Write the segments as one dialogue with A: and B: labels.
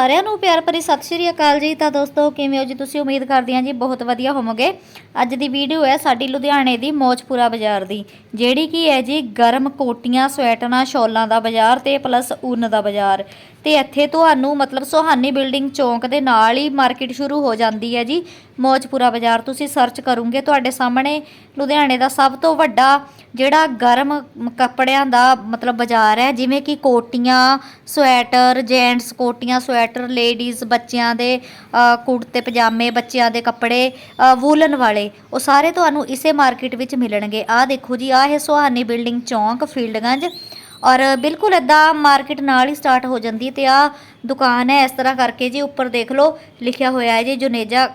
A: ਸਾਰਿਆਂ ਨੂੰ ਪਿਆਰ ਭਰੀ ਸਤਿ ਸ਼੍ਰੀ ਅਕਾਲ ਜੀ। ਤਾਂ ਦੋਸਤੋ, ਕਿਵੇਂ ਹੋ ਜੀ? ਤੁਸੀਂ ਉਮੀਦ ਕਰਦੇ ਹਾਂ ਜੀ ਬਹੁਤ ਵਧੀਆ ਹੋਵੋਗੇ। ਅੱਜ ਦੀ ਵੀਡੀਓ ਹੈ ਸਾਡੀ ਲੁਧਿਆਣੇ ਦੀ ਮੌਜਪੁਰਾ ਬਾਜ਼ਾਰ ਦੀ, ਜਿਹੜੀ ਕੀ ਹੈ ਜੀ ਗਰਮ ਕੋਟੀਆਂ, ਸਵੈਟਰਾਂ, ਸ਼ਾਲਾਂ ਦਾ ਬਾਜ਼ਾਰ ਤੇ ਪਲੱਸ ਉੱਨ ਦਾ ਬਾਜ਼ਾਰ। ਤੇ ਇੱਥੇ ਤੁਹਾਨੂੰ ਮਤਲਬ ਸੁਹਾਨੀ ਬਿਲਡਿੰਗ ਚੌਂਕ ਦੇ ਨਾਲ ਹੀ ਮਾਰਕੀਟ ਸ਼ੁਰੂ ਹੋ ਜਾਂਦੀ ਹੈ ਜੀ। ਮੌਜਪੁਰਾ ਬਾਜ਼ਾਰ ਤੁਸੀਂ ਸਰਚ ਕਰੋਗੇ, ਤੁਹਾਡੇ ਸਾਹਮਣੇ ਲੁਧਿਆਣੇ ਦਾ ਸਭ ਤੋਂ ਵੱਡਾ ਜਿਹੜਾ ਗਰਮ ਕੱਪੜਿਆਂ ਦਾ ਮਤਲਬ ਬਾਜ਼ਾਰ ਹੈ, ਜਿਵੇਂ ਕਿ ਕੋਟੀਆਂ, ਸਵੈਟਰ, ਜੈਂਟਸ ਕੋਟੀਆਂ, ਸਵੈਟਰ, ਲੇਡੀਜ਼, ਬੱਚਿਆਂ ਦੇ ਕੁੜਤੇ, ਪਜਾਮੇ, ਬੱਚਿਆਂ ਦੇ ਕੱਪੜੇ ਵੂਲਨ ਵਾਲੇ, ਉਹ ਸਾਰੇ ਤੁਹਾਨੂੰ ਇਸੇ ਮਾਰਕੀਟ ਵਿੱਚ ਮਿਲਣਗੇ। ਆਹ ਦੇਖੋ ਜੀ, ਆਹ ਹੈ ਸੁਹਾਨੀ ਬਿਲਡਿੰਗ ਚੌਂਕ ਫੀਲਡਗੰਜ ਔਰ ਬਿਲਕੁਲ ਇਦਾਂ ਮਾਰਕੀਟ ਨਾਲ ਹੀ ਸਟਾਰਟ ਹੋ ਜਾਂਦੀ ਹੈ ਤੇ ਆ ਦੁਕਾਨ ਹੈ, ਇਸ ਤਰ੍ਹਾਂ ਕਰਕੇ ਜੀ ਉੱਪਰ ਦੇਖ ਲਓ, ਲਿਖਿਆ ਹੋਇਆ ਹੈ ਜੀ, ਜੁਨੇਜਾ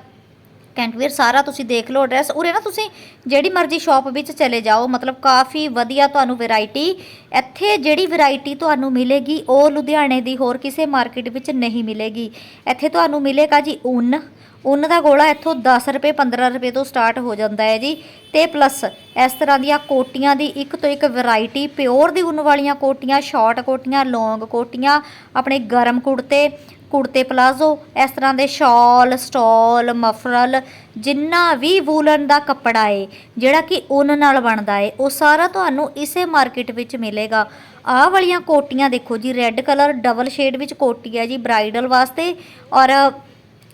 A: ਕੈਂਟਵੇਅਰ, ਸਾਰਾ ਤੁਸੀਂ ਦੇਖ ਲਓ ਐਡਰੈਸ ਉਰੇ ਨਾ ਤੁਸੀਂ ਜਿਹੜੀ ਮਰਜ਼ੀ ਸ਼ਾਪ ਵਿੱਚ ਚਲੇ ਜਾਓ, ਮਤਲਬ ਕਾਫੀ ਵਧੀਆ ਤੁਹਾਨੂੰ ਵੈਰਾਈਟੀ ਇੱਥੇ ਜਿਹੜੀ ਵੈਰਾਈਟੀ ਤੁਹਾਨੂੰ ਮਿਲੇਗੀ, ਉਹ ਲੁਧਿਆਣੇ ਦੀ ਹੋਰ ਕਿਸੇ ਮਾਰਕੀਟ ਵਿੱਚ ਨਹੀਂ ਮਿਲੇਗੀ। ਇੱਥੇ ਤੁਹਾਨੂੰ ਮਿਲੇਗਾ ਜੀ ਉੱਨ ਉੱਨ ਦਾ ਗੋਲਾ ਇੱਥੋਂ 10 ਰੁਪਏ 15 ਰੁਪਏ ਤੋਂ ਸਟਾਰਟ ਹੋ ਜਾਂਦਾ ਹੈ ਜੀ। ਤੇ ਪਲੱਸ ਇਸ ਤਰ੍ਹਾਂ ਦੀਆਂ ਕੋਟੀਆਂ ਦੀ ਇੱਕ ਤੋਂ ਇੱਕ ਵੈਰਾਈਟੀ ਪਿਓਰ ਦੀ ਉੱਨ ਵਾਲੀਆਂ ਕੋਟੀਆਂ ਸ਼ਾਰਟ ਕੋਟੀਆਂ ਲੌਂਗ ਕੋਟੀਆਂ, ਆਪਣੇ ਗਰਮ ਕੁੜਤੇ ਕੁੜਤੇ ਪਲਾਜ਼ੋ ਇਸ ਤਰ੍ਹਾਂ ਦੇ ਸ਼ਾਲ ਸਟਾਲ ਮਫਰਲ ਜਿੰਨਾ ਵੀ ਵੂਲਨ ਦਾ ਕੱਪੜਾ ਏ, ਜਿਹੜਾ ਕਿ ਉੱਨ ਨਾਲ ਬਣਦਾ ਏ, ਉਹ ਸਾਰਾ ਤੁਹਾਨੂੰ ਇਸੇ ਮਾਰਕੀਟ ਵਿੱਚ ਮਿਲੇਗਾ। ਆਹ ਵਾਲੀਆਂ ਕੋਟੀਆਂ ਦੇਖੋ ਜੀ ਰੈੱਡ ਕਲਰ ਡਬਲ ਸ਼ੇਡ ਵਿੱਚ ਕੋਟੀ ਹੈ ਜੀ ਬ੍ਰਾਈਡਲ ਵਾਸਤੇ ਔਰ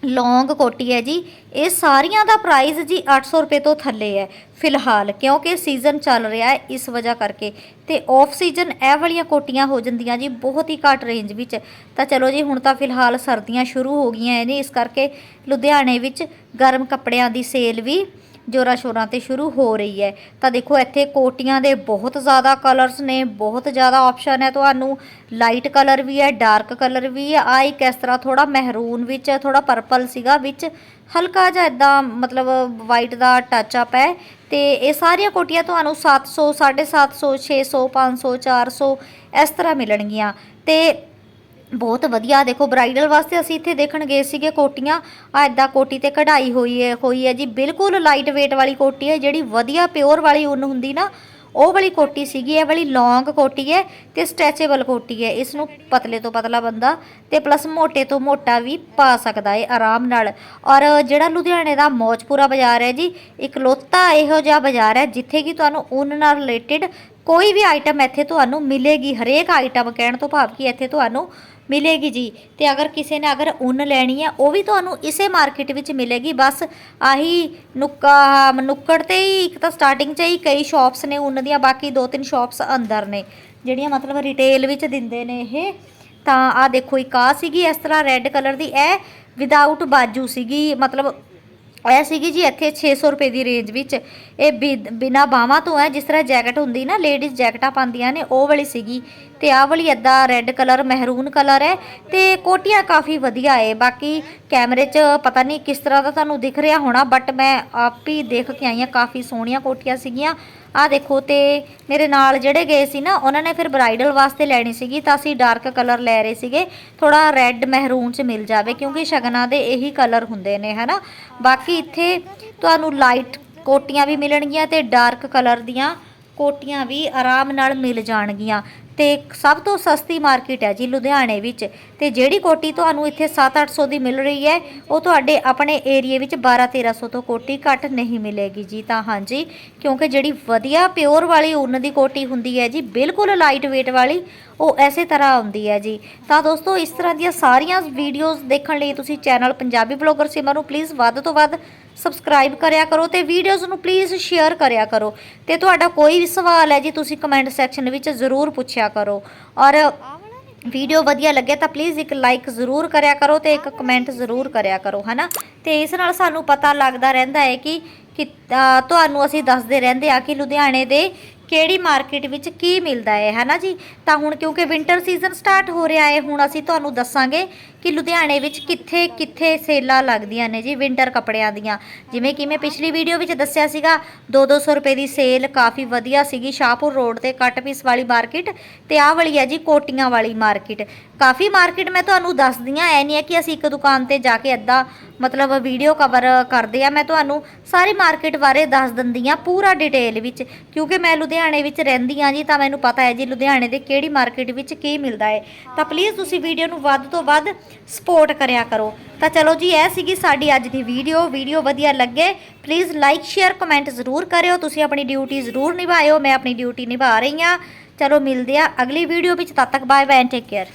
A: ਲੌਂਗ ਕੋਟੀ ਹੈ ਜੀ। ਇਹ ਸਾਰੀਆਂ ਦਾ ਪ੍ਰਾਈਸ ਜੀ 800 ਰੁਪਏ ਤੋਂ ਥੱਲੇ ਹੈ, ਫਿਲਹਾਲ, ਕਿਉਂਕਿ ਸੀਜ਼ਨ ਚੱਲ ਰਿਹਾ ਹੈ ਇਸ ਵਜ੍ਹਾ ਕਰਕੇ। ਤੇ ਆਫ ਸੀਜ਼ਨ ਇਹ ਵਾਲੀਆਂ ਕੋਟੀਆਂ ਹੋ ਜਾਂਦੀਆਂ ਜੀ, ਬਹੁਤ ਹੀ ਘੱਟ ਰੇਂਜ ਵਿੱਚ। ਤਾਂ ਚਲੋ ਜੀ, ਹੁਣ ਤਾਂ ਫਿਲਹਾਲ ਸਰਦੀਆਂ ਸ਼ੁਰੂ ਹੋ ਗਈਆਂ ਨੇ ਇਸ ਕਰਕੇ ਲੁਧਿਆਣੇ ਵਿੱਚ ਗਰਮ ਕੱਪੜਿਆਂ ਦੀ ਸੇਲ ਵੀ ਜੋਰਾਂ ਸ਼ੋਰਾਂ ਤੇ ਸ਼ੁਰੂ ਹੋ ਰਹੀ ਹੈ। ਤਾਂ ਦੇਖੋ, ਇੱਥੇ ਕੋਟੀਆਂ ਦੇ ਬਹੁਤ ਜ਼ਿਆਦਾ ਕਲਰਸ ਨੇ, ਬਹੁਤ ਜ਼ਿਆਦਾ ਆਪਸ਼ਨ ਹੈ ਤੁਹਾਨੂੰ। ਲਾਈਟ ਕਲਰ ਵੀ ਹੈ ਡਾਰਕ ਕਲਰ ਵੀ ਹੈ। ਆ ਇੱਕ ਇਸ ਤਰ੍ਹਾਂ ਥੋੜਾ ਮਹਿਰੂਨ ਵਿੱਚ ਹੈ ਥੋੜਾ ਪਰਪਲ ਸੀਗਾ ਵਿੱਚ। ਹਲਕਾ ਜਿਹਾ ਇਦਾਂ ਮਤਲਬ ਵਾਈਟ ਦਾ ਟੱਚ ਅਪ ਹੈ। ਤੇ ਇਹ ਸਾਰੀਆਂ ਕੋਟੀਆਂ ਤੁਹਾਨੂੰ 700 750 600 500 400 ਇਸ ਤਰ੍ਹਾਂ ਮਿਲਣਗੀਆਂ। ਤੇ ਬਹੁਤ ਵਧੀਆ। ਦੇਖੋ ਬ੍ਰਾਈਡਲ ਵਾਸਤੇ ਅਸੀਂ ਇੱਥੇ ਦੇਖਣ ਗਏ ਸੀਗੇ ਕੋਟੀਆਂ। ਆ ਇਦਾਂ ਕੋਟੀ ਤੇ ਕਢਾਈ ਹੋਈ ਹੈ ਹੋਈ ਹੈ ਜੀ। ਬਿਲਕੁਲ ਲਾਈਟ weight ਵਾਲੀ ਕੋਟੀ ਹੈ, ਜਿਹੜੀ ਵਧੀਆ ਪਿਓਰ ਵਾਲੀ ਉੱਨ ਹੁੰਦੀ ਨਾ, ਉਹ ਵਾਲੀ ਕੋਟੀ ਸੀਗੀ। ਇਹ ਵਾਲੀ ਲੌਂਗ ਕੋਟੀ ਹੈ ਤੇ ਸਟ੍ਰੈਚੇਬਲ ਕੋਟੀ ਹੈ। ਇਸ ਨੂੰ ਪਤਲੇ ਤੋਂ ਪਤਲਾ ਬੰਦਾ ਤੇ ਪਲੱਸ ਮੋਟੇ ਤੋਂ ਮੋਟਾ ਵੀ ਪਾ ਸਕਦਾ ਹੈ ਆਰਾਮ ਨਾਲ। ਔਰ ਜਿਹੜਾ ਲੁਧਿਆਣੇ ਦਾ ਮੌਜਪੁਰਾ ਬਾਜ਼ਾਰ ਹੈ ਜੀ, ਇਕਲੌਤਾ ਇਹੋ ਜਿਹਾ ਬਾਜ਼ਾਰ ਹੈ, ਜਿੱਥੇ ਕਿ ਤੁਹਾਨੂੰ ਉੱਨ ਨਾਲ ਰਿਲੇਟਡ ਕੋਈ ਵੀ ਆਈਟਮ ਇੱਥੇ ਤੁਹਾਨੂੰ ਮਿਲੇਗੀ, ਹਰੇਕ ਆਈਟਮ ਕਹਿਣ ਤੋਂ ਭਾਵ ਕਿ ਇੱਥੇ ਤੁਹਾਨੂੰ ਮਿਲੇਗੀ ਜੀ। ਤੇ ਅਗਰ ਕਿਸੇ ਨੇ ਅਗਰ ਉੱਨ ਲੈਣੀ ਹੈ, ਉਹ ਵੀ ਤੁਹਾਨੂੰ ਇਸੇ ਮਾਰਕੀਟ ਵਿੱਚ ਮਿਲੇਗੀ। ਬਸ ਆਹੀ ਨੁੱਕਾ, ਨੁੱਕੜ ਤੇ ਹੀ ਇੱਕ ਤਾਂ ਸਟਾਰਟਿੰਗ 'ਚ ਹੀ ਕਈ ਸ਼ਾਪਸ ਨੇ ਉੱਨ ਦੀਆਂ, ਬਾਕੀ ਦੋ ਤਿੰਨ ਸ਼ਾਪਸ ਅੰਦਰ ਨੇ, ਜਿਹੜੀਆਂ ਮਤਲਬ ਰਿਟੇਲ ਵਿੱਚ ਦਿੰਦੇ ਨੇ ਇਹ। ਤਾਂ ਆ ਦੇਖੋ, ਇੱਕ ਆ ਸੀਗੀ, ਇਸ ਤਰ੍ਹਾਂ ਰੈੱਡ ਕਲਰ ਦੀ, ਇਹ ਵਿਦਆਊਟ ਬਾਜੂ ਸੀਗੀ, ਮਤਲਬ ਇਹ ਸੀਗੀ ਜੀ ਇੱਥੇ 600 ਰੁਪਏ ਦੀ ਰੇਂਜ ਵਿੱਚ। ਇਹ ਬਿ- ਬਿਨਾਂ ਬਾਹਾਂ ਤੋਂ ਹੈ, ਜਿਸ ਤਰ੍ਹਾਂ ਜੈਕਟ ਹੁੰਦੀ ਨਾ ਲੇਡੀਜ਼ ਜੈਕਟਾਂ ਪਾਉਂਦੀਆਂ ਨੇ, ਉਹ ਵਾਲੀ ਸੀਗੀ। ਤੇ ਆਹ ਵਾਲੀ ਏਦਾਂ ਰੈੱਡ ਕਲਰ ਮਹਿਰੂਨ ਕਲਰ ਹੈ ਤੇ ਕੋਟੀਆਂ ਕਾਫੀ ਵਧੀਆ ਏ। ਬਾਕੀ ਕੈਮਰੇ 'ਚ ਪਤਾ ਨਹੀਂ ਕਿਸ ਤਰ੍ਹਾਂ ਦਾ ਤੁਹਾਨੂੰ ਦਿਖ ਰਿਹਾ ਹੋਣਾ ਬਟ ਮੈਂ ਆਪ ਹੀ ਦੇਖ ਕੇ ਆਈ ਹਾਂ, ਕਾਫੀ ਸੋਹਣੀਆਂ ਕੋਟੀਆਂ ਸੀਗੀਆਂ। ਆਹ ਦੇਖੋ ਤੇ ਮੇਰੇ ਨਾਲ ਜਿਹੜੇ ਗਏ ਸੀ ਨਾ, ਉਹਨਾਂ ਨੇ ਫਿਰ ਬ੍ਰਾਈਡਲ ਵਾਸਤੇ ਲੈਣੀ ਸੀਗੀ ਤਾਂ ਅਸੀਂ ਡਾਰਕ ਕਲਰ ਲੈ ਰਹੇ ਸੀਗੇ। ਥੋੜਾ ਰੈੱਡ ਮਹਿਰੂਨ ਚ ਮਿਲ ਜਾਵੇ ਕਿਉਂਕਿ ਸ਼ਗਨਾਂ ਦੇ ਇਹੀ ਕਲਰ ਹੁੰਦੇ ਨੇ, ਹਨਾ? ਬਾਕੀ ਇੱਥੇ ਤੁਹਾਨੂੰ ਲਾਈਟ ਕੋਟੀਆਂ ਵੀ ਮਿਲਣਗੀਆਂ ਤੇ ਡਾਰਕ ਕਲਰ ਦੀਆਂ ਕੋਟੀਆਂ ਵੀ ਆਰਾਮ ਨਾਲ ਮਿਲ ਜਾਣਗੀਆਂ। ਤੇ ਸਭ ਤੋਂ ਸਸਤੀ ਮਾਰਕੀਟ ਹੈ ਜੀ ਲੁਧਿਆਣੇ ਵਿੱਚ। ਤੇ ਜਿਹੜੀ ਕੋਟੀ ਤੁਹਾਨੂੰ ਇੱਥੇ 7-800 ਦੀ ਮਿਲ ਰਹੀ ਹੈ, ਉਹ ਤੁਹਾਡੇ ਆਪਣੇ ਏਰੀਏ ਵਿੱਚ 12-1300 ਤੋਂ ਕੋਟੀ ਘੱਟ ਨਹੀਂ ਮਿਲੇਗੀ ਜੀ। ਤਾਂ ਹਾਂਜੀ, ਕਿਉਂਕਿ ਜਿਹੜੀ ਵਧੀਆ ਪਿਓਰ ਵਾਲੀ ਉੱਨ ਦੀ ਕੋਟੀ ਹੁੰਦੀ ਹੈ ਜੀ, ਬਿਲਕੁਲ ਲਾਈਟ weight ਵਾਲੀ, ਉਹ ਐਸੇ ਤਰ੍ਹਾਂ ਆਉਂਦੀ ਹੈ ਜੀ। ਤਾਂ ਦੋਸਤੋ, ਇਸ ਤਰ੍ਹਾਂ ਦੀਆਂ ਸਾਰੀਆਂ ਵੀਡੀਓਜ਼ ਦੇਖਣ ਲਈ ਤੁਸੀਂ ਚੈਨਲ ਪੰਜਾਬੀ ਬਲੌਗਰ ਸਿਮਰ ਨੂੰ ਪਲੀਜ਼ ਵੱਧ ਤੋਂ ਵੱਧ ਸਬਸਕ੍ਰਾਈਬ ਕਰਿਆ ਕਰੋ ਤੇ ਵੀਡੀਓਜ਼ ਨੂੰ ਪਲੀਜ਼ ਸ਼ੇਅਰ ਕਰਿਆ ਕਰੋ। ਤੇ ਤੁਹਾਡਾ ਕੋਈ ਵੀ ਸਵਾਲ ਹੈ ਜੀ, ਤੁਸੀਂ ਕਮੈਂਟ ਸੈਕਸ਼ਨ ਵਿੱਚ ਜ਼ਰੂਰ ਪੁੱਛਿਆ ਕਰੋ। ਔਰ ਵੀਡੀਓ ਵਧੀਆ ਲੱਗੇ ਤਾਂ ਪਲੀਜ਼ ਇੱਕ ਲਾਈਕ ਜ਼ਰੂਰ ਕਰਿਆ ਕਰੋ ਤੇ ਇੱਕ ਕਮੈਂਟ ਜ਼ਰੂਰ ਕਰਿਆ ਕਰੋ, ਹਨਾ? ਤੇ ਇਸ ਨਾਲ ਸਾਨੂੰ ਪਤਾ ਲੱਗਦਾ ਰਹਿੰਦਾ ਹੈ ਕਿ ਕਿ ਤੁਹਾਨੂੰ ਅਸੀਂ ਦੱਸਦੇ ਰਹਿੰਦੇ ਆ ਕਿ ਲੁਧਿਆਣੇ ਦੇ ਕਿਹੜੀ ਮਾਰਕੀਟ ਵਿੱਚ ਕੀ ਮਿਲਦਾ ਹੈ, ਹਨਾ ਜੀ? ਤਾਂ ਹੁਣ ਕਿਉਂਕਿ ਵਿంటర్ ਸੀਜ਼ਨ ਸਟਾਰਟ ਹੋ ਰਿਹਾ ਹੈ, ਹੁਣ ਅਸੀਂ ਤੁਹਾਨੂੰ ਦੱਸਾਂਗੇ ਕਿ ਲੁਧਿਆਣੇ ਵਿੱਚ ਕਿੱਥੇ ਕਿੱਥੇ ਸੇਲਾਂ ਲੱਗਦੀਆਂ ਨੇ ਜੀ ਵਿੰਟਰ ਕੱਪੜਿਆਂ ਦੀਆਂ। ਜਿਵੇਂ ਕਿ ਮੈਂ ਪਿਛਲੀ ਵੀਡੀਓ ਵਿੱਚ ਦੱਸਿਆ ਸੀਗਾ 2-200 ਰੁਪਏ ਦੀ ਸੇਲ ਕਾਫੀ ਵਧੀਆ ਸੀਗੀ ਸ਼ਾਹਪੁਰ ਰੋਡ ਤੇ ਕੱਟ ਪੀਸ ਵਾਲੀ ਮਾਰਕੀਟ ਤੇ ਆਹ ਵਾਲੀ ਹੈ ਜੀ ਕੋਟੀਆਂ ਵਾਲੀ ਮਾਰਕੀਟ। ਕਾਫੀ ਮਾਰਕੀਟ ਮੈਂ ਤੁਹਾਨੂੰ ਦੱਸਦੀ ਆ ਐ ਨਹੀਂ ਹੈ ਕਿ ਅਸੀਂ ਇੱਕ ਦੁਕਾਨ ਤੇ ਜਾ ਕੇ ਅੱਧਾ ਮਤਲਬ ਵੀਡੀਓ ਕਵਰ ਕਰਦੇ ਆ ਮੈਂ ਤੁਹਾਨੂੰ ਸਾਰੀ ਮਾਰਕੀਟ ਬਾਰੇ ਦੱਸ ਦਿੰਦੀ ਆ ਪੂਰਾ ਡਿਟੇਲ ਵਿੱਚ, ਕਿਉਂਕਿ ਮੈਂ ਲੁਧਿਆਣੇ ਵਿੱਚ ਰਹਿੰਦੀ ਆ ਜੀ ਤਾਂ ਮੈਨੂੰ ਪਤਾ ਹੈ ਜੀ ਲੁਧਿਆਣੇ ਦੇ ਕਿਹੜੀ ਮਾਰਕੀਟ ਵਿੱਚ ਕੀ ਮਿਲਦਾ ਹੈ। ਤਾਂ ਪਲੀਜ਼ ਤੁਸੀਂ ਵੀਡੀਓ ਨੂੰ ਵੱਧ ਤੋਂ ਵੱਧ ਸਪੋਰਟ ਕਰਿਆ ਕਰੋ। ਤਾਂ ਚਲੋ ਜੀ, ਇਹ ਸੀਗੀ ਸਾਡੀ ਅੱਜ ਦੀ ਵੀਡੀਓ। ਵੀਡੀਓ ਵਧੀਆ ਲੱਗੇ ਪਲੀਜ਼ ਲਾਈਕ ਸ਼ੇਅਰ ਕਮੈਂਟ ਜ਼ਰੂਰ ਕਰਿਓ। ਤੁਸੀਂ ਆਪਣੀ ਡਿਊਟੀ ਜ਼ਰੂਰ ਨਿਭਾਇਓ, ਮੈਂ ਆਪਣੀ ਡਿਊਟੀ ਨਿਭਾ ਰਹੀ ਹਾਂ। ਚਲੋ ਮਿਲਦੇ ਆ ਅਗਲੀ ਵੀਡੀਓ ਵਿੱਚ, ਤਦ ਤੱਕ bye bye and take care